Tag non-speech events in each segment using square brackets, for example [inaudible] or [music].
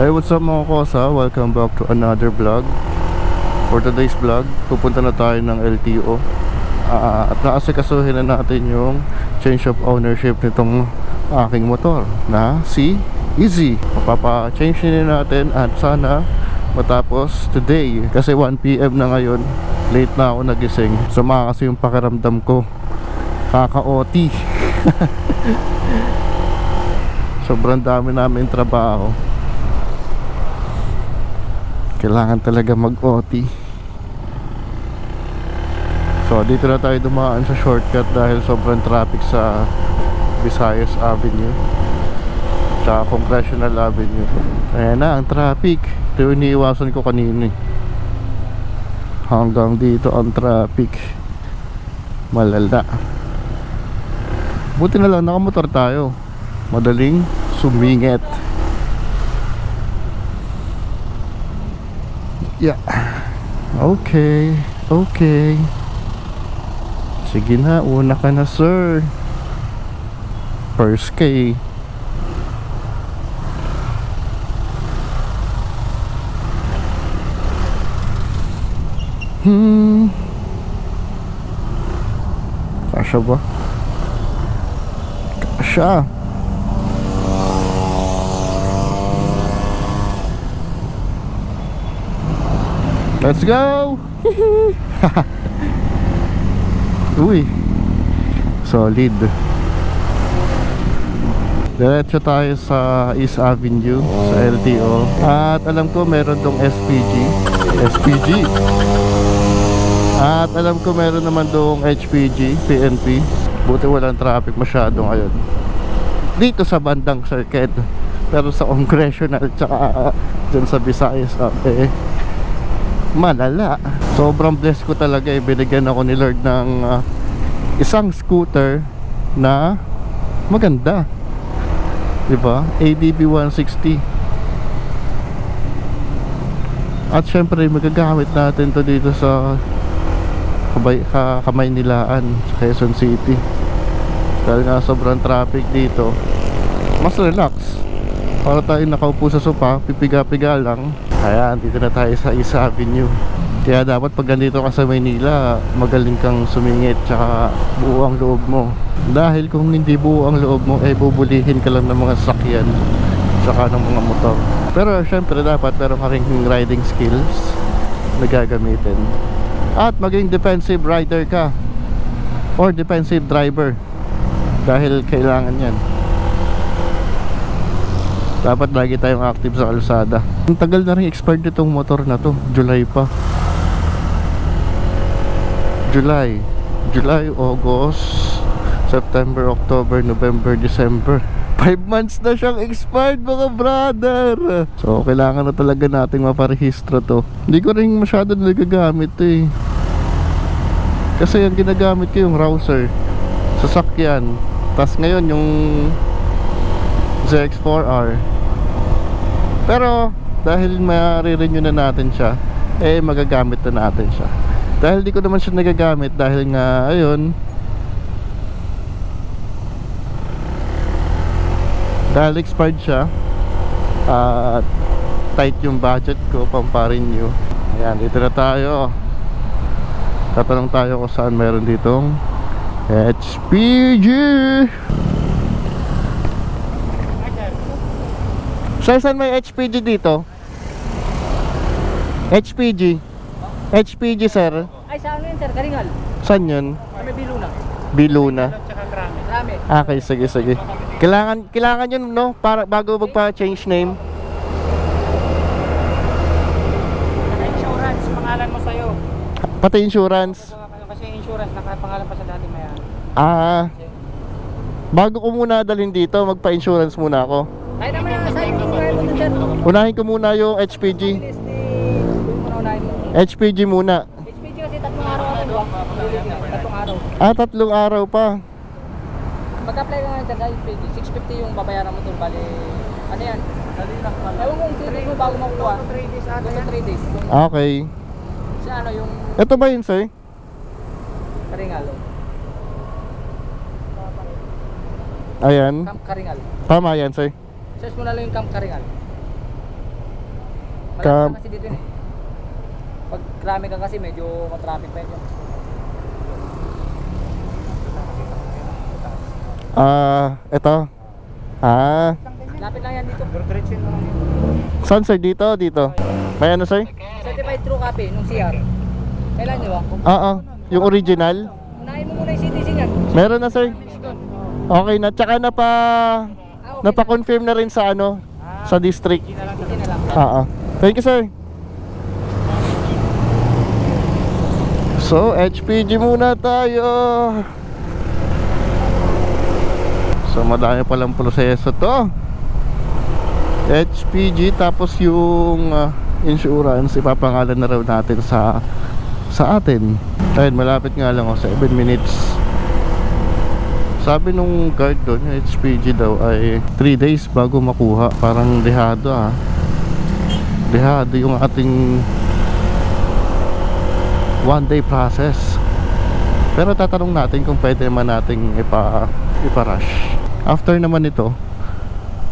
Hey, what's up mga kosa? Welcome back to another vlog. For today's vlog, pupunta na tayo ng LTO. Ah, at naasikasuhin na natin yung change of ownership nitong aking motor na si Easy. Mapapa-change na natin at sana matapos today. Kasi 1pm na ngayon, late na ako nagising. Suma kasi yung pakiramdam ko. Kaka-OT. [laughs] Sobrang dami namin trabaho. Kailangan talaga mag-OT. So, dito na tayo dumaan sa shortcut dahil sobrang traffic sa Visayas Avenue. Tsaka Congressional Avenue. Ayan na, ang traffic. Ito yung iniiwasan ko kanina eh. Hanggang dito ang traffic. Malala. Buti na lang nakamotor tayo. Madaling sumingit. Yeah. Okay. Okay. Sige na, una ka na, sir. First kay. Hmm. Kasha ba? Kasha. Let's go! [laughs] Uy. Solid. Diretso tayo sa East Avenue, sa LTO. At alam ko meron tong SPG. SPG. At alam ko meron naman dong HPG, PNP. Buti walang traffic masyado ngayon. Dito sa bandang circuit. Pero sa congressional tsaka dyan sa Visayas, eh, malala. Sobrang blessed ko talaga eh. Binigyan ako ni Lord ng ah, isang scooter na maganda. 'Di ba? ADB 160. At syempre magagamit natin to dito sa Kabay, ka, Kamay Nilaan sa Quezon City. Dahil nga sobrang traffic dito. Mas relax. Para tayo nakaupo sa sopa, pipiga-piga lang. Ayan, dito na tayo sa East Avenue. Kaya dapat pag nandito ka sa Maynila, magaling kang sumingit tsaka buo ang loob mo. Dahil kung hindi buo ang loob mo, eh bubulihin ka lang ng mga sakyan tsaka ng mga motor. Pero syempre dapat meron ka riding skills na gagamitin. At maging defensive rider ka or defensive driver dahil kailangan yan. Dapat lagi tayong active sa kalsada. Ang tagal na rin expired nitong motor na to. July pa. July. July, August, September, October, November, December. [laughs] 5 months na siyang expired mga brother. So, kailangan na talaga nating maparehistro to. Hindi ko rin masyado nagagamit to eh. Kasi yung ginagamit ko yung rouser. Sasakyan. Tapos ngayon yung ZX4R. Pero dahil ma-renew na natin siya, eh magagamit na natin siya. Dahil di ko naman siya nagagamit dahil nga ayun dahil expired siya at tight yung budget ko pampa-renew. Ayan, dito na tayo. Tatanong tayo kung saan meron ditong HPG. Sir, saan may HPG dito? HPG. HPG, sir. Ay, ano yun, sir? Karingal. Saan yun? Kami Biluna. Biluna. Krami. Okay, sige, sige. Kailangan, kailangan yun, no? Para, bago magpa-change name. Naka insurance, pangalan mo sa'yo. Pati insurance. Kasi insurance, nakapangalan pa sa dati mayan. Ah. Bago ko muna dalhin dito, magpa-insurance muna ako. Ay naman na, sa'yo yung driver mo dun, sir. Unahin ko muna yung HPG. Doon. HPG muna. HPG kasi tatlong araw ako? Tatlong araw. Ah, tatlong araw pa. Pag-apply ka nga sir, sa HPG, 650 yung babayaran mo dun, bali... Ano yan? Ewan kung 3 days mo bago makukuha. 3 days ata 3 days. Okay. Si ano yung Ito ba yun, sir? Karingal. Ayan. Camp Karingal. Tama yan, sir. Search mo na lang yung Camp Karingal. Malaki Ka- na kasi dito yun eh. Pag krami ka kasi medyo matraffic pa yun. Ah, ito. Ah, Lapit lang yan dito. Diretso lang saan sir? Dito, dito. May ano sir? Certified true copy nung CR. Kailan nyo ba? Ah, ah. Yung original? Unahin mo muna yung citizen yan. Meron na sir. Okay na. Tsaka na pa, Ah, okay. napa-confirm na rin sa ano, sa district. Sige na lang. Ah, ah. Thank you, sir. So, HPG muna tayo. So, madami palang proseso to. HPG tapos yung ah, insurance ipapangalan na raw natin sa sa atin. Ayun, malapit nga lang oh, 7 minutes. Sabi nung guard doon, HPG daw ay 3 days bago makuha. Parang dehado ah dehado yung ating one day process. Pero tatanong natin kung pwede naman nating ipa, ipa-rush after naman ito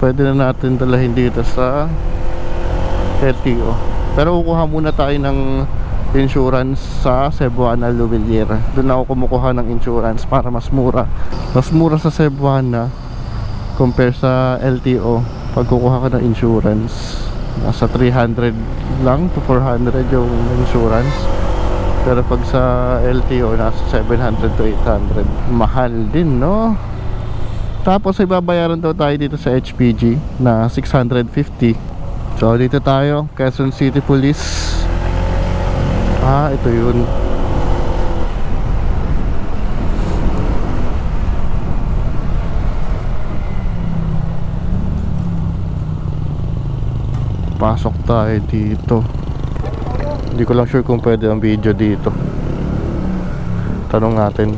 pwede na natin dalahin dito sa LTO pero kukuha muna tayo ng insurance sa Cebuana Lumilier doon ako kumukuha ng insurance para mas mura. Mas mura sa Cebuana compare sa LTO pag kukuha ka ng insurance nasa 300 lang to 400 yung insurance. Pero pag sa LTO nasa 700 to 800 mahal din no? Tapos ay babayaran daw tayo dito sa HPG na 650 so dito tayo Quezon City Police. Ah ito yun tayo dito. Hindi ko lang sure kung pwede ang video dito. Tanong natin.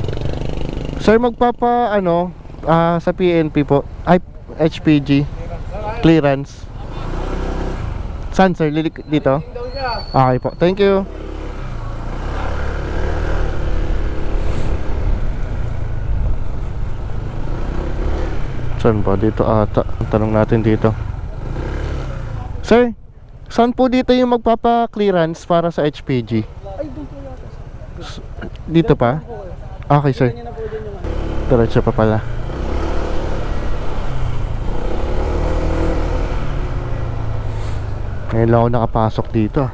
Sir magpapa ano ah, sa PNP po. Ay HPG clearance. Saan sir? Lilik dito? Okay po. Thank you. Saan ba? Dito ata. Tanong natin dito. Sir, saan po dito yung magpapa-clearance para sa HPG? S- Dito pa? Okay, sir. Diretso pa pala. Ngayon lang ako nakapasok dito. ah.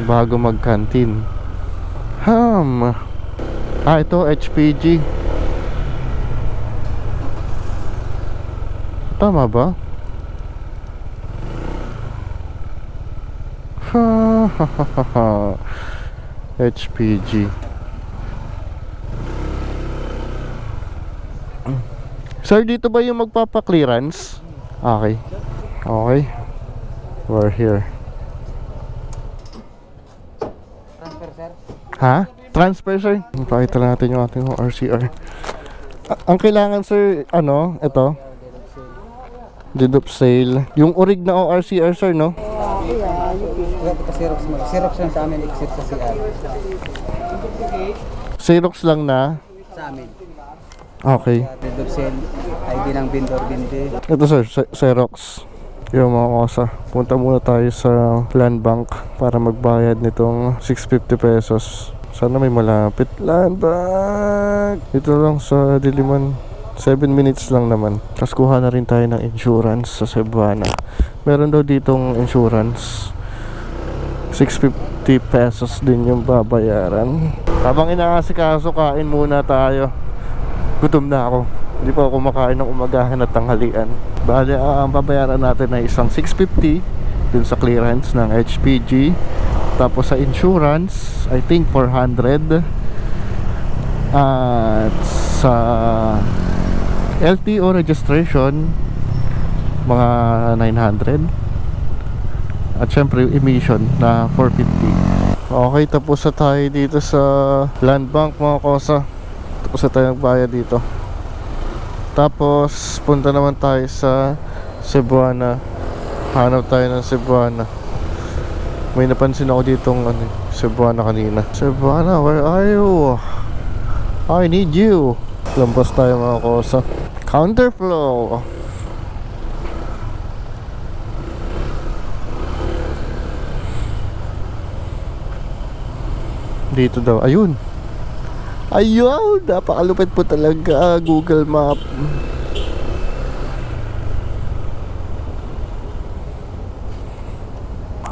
Bago mag-canteen. Ham. Ah, ito HPG. Tama ba? Ha, ha, ha. HPG Sir, dito ba yung magpapa-clearance? Okay. Okay. We're here. Transfer sir. Ha? Transfer, sir? Pakita natin yung ating RCR. A- ang kailangan, sir, ano, ito. Deed of sale. Yung orig na ORCR, sir, no? Wala pa Xerox mo. Xerox lang sa amin, exit sa CR. Xerox lang na. Sa amin. Okay. Deed of sale, ID ng vendor, bindi. Ito sir, Xe- Xerox. Yung mga kosa. Punta muna tayo sa Land Bank para magbayad nitong 650 pesos. Sana may malapit. Land Bank! Ito lang sa Diliman. 7 minutes lang naman. Tapos kuha na rin tayo ng insurance sa Cebuana. Meron daw ditong insurance. 650 pesos din yung babayaran. Habang inaasikaso, kain muna tayo. Gutom na ako. Hindi pa ako kumakain ng umagahan at tanghalian. Bale, ah, ang babayaran natin ay isang 650 dun sa clearance ng HPG. Tapos sa insurance, I think 400. At sa LTO registration, mga 900. At syempre yung emission na 450. Okay, tapos na tayo dito sa Land Bank mga kosa. Tapos na tayo magbayad dito. Tapos punta naman tayo sa Cebuana. Hanap tayo ng Cebuana. May napansin ako ditong ano, Cebuana kanina. Cebuana, where are you? I need you. Lampas tayo mga kosa. Counterflow. Dito daw. Ayun. Ayun! Napakalupit po talaga Google Map.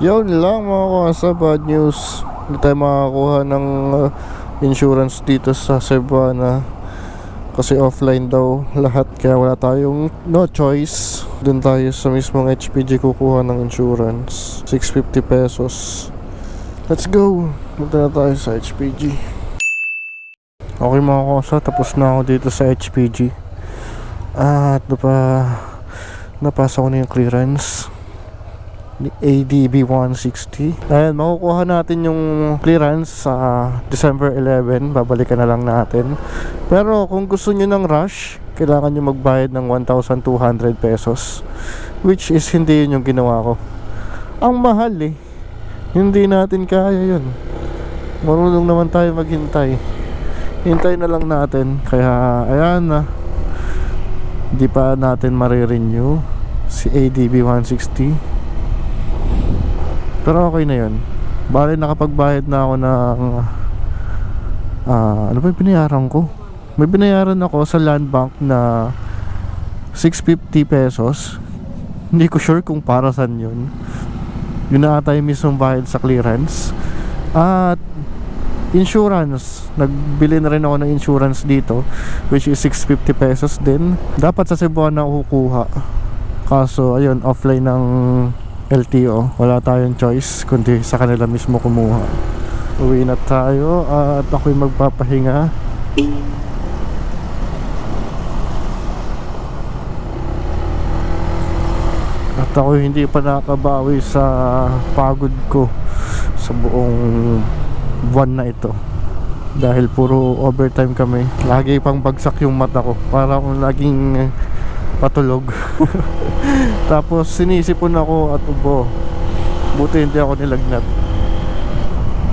Yun lang mga kasa, bad news. Hindi tayo makakuha ng uh, insurance dito sa Cebuana. Kasi offline daw lahat kaya wala tayong no choice. Doon tayo sa mismong HPG kukuha ng insurance. 650 pesos. Let's go! Punta na tayo sa HPG. Okay mga kasa, tapos na ako dito sa HPG. At napa, napasa ko na yung clearance ni ADB 160 Ayan, makukuha natin yung clearance sa December 11 Babalikan na lang natin. Pero kung gusto nyo ng rush Kailangan nyo magbayad ng 1,200 pesos Which is hindi yun yung ginawa ko. Ang mahal eh. Hindi natin kaya yun Marunong naman tayo maghintay Hintay na lang natin Kaya ayan na Hindi pa natin marirenew Si ADB 160 pero okay na yun. Bale nakapagbayad na ako ng ah ano ba yung binayaran ko? May binayaran ako sa land bank na 650 pesos. Hindi ko sure kung para saan yun. Yun na ata yung mismong bayad sa clearance. At insurance. Nagbili na rin ako ng insurance dito which is 650 pesos din. Dapat sa Cebuana ako kukuha. Kaso ayun offline ng LTO. Wala tayong choice kundi sa kanila mismo kumuha. Uwi na tayo at ako'y magpapahinga. At ako hindi pa nakabawi sa pagod ko sa buong buwan na ito. Dahil puro overtime kami. Lagi pang bagsak yung mata ko. Para akong laging patulog. [laughs] Tapos sinisipon ako at ubo. Buti hindi ako nilagnat.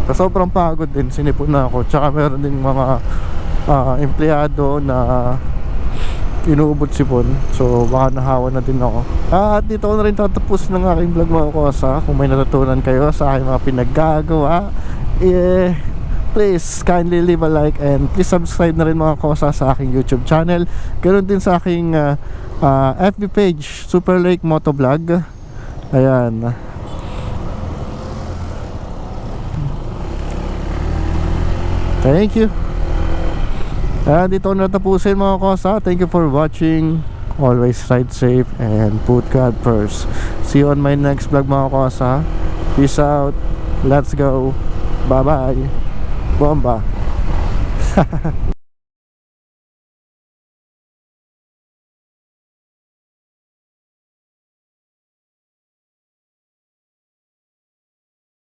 Sa sobrang pagod din, sinipon na ako. Tsaka meron din mga ah, empleyado na inuubot sipon. So baka nahawa na din ako. Ah, at dito ko na rin tatapos ng aking vlog mga kosa. Kung may natutunan kayo sa aking mga pinaggagawa, eh, please kindly leave a like and please subscribe na rin mga kosa sa aking YouTube channel. Ganoon din sa aking ah, ah, FB page, Super Lake Motovlog. Ayan. Thank you. Ayan, dito ko natapusin mga kosa. Thank you for watching. Always ride safe and put God first. See you on my next vlog mga kosa. Peace out. Let's go. Bye bye. Bomba. [laughs]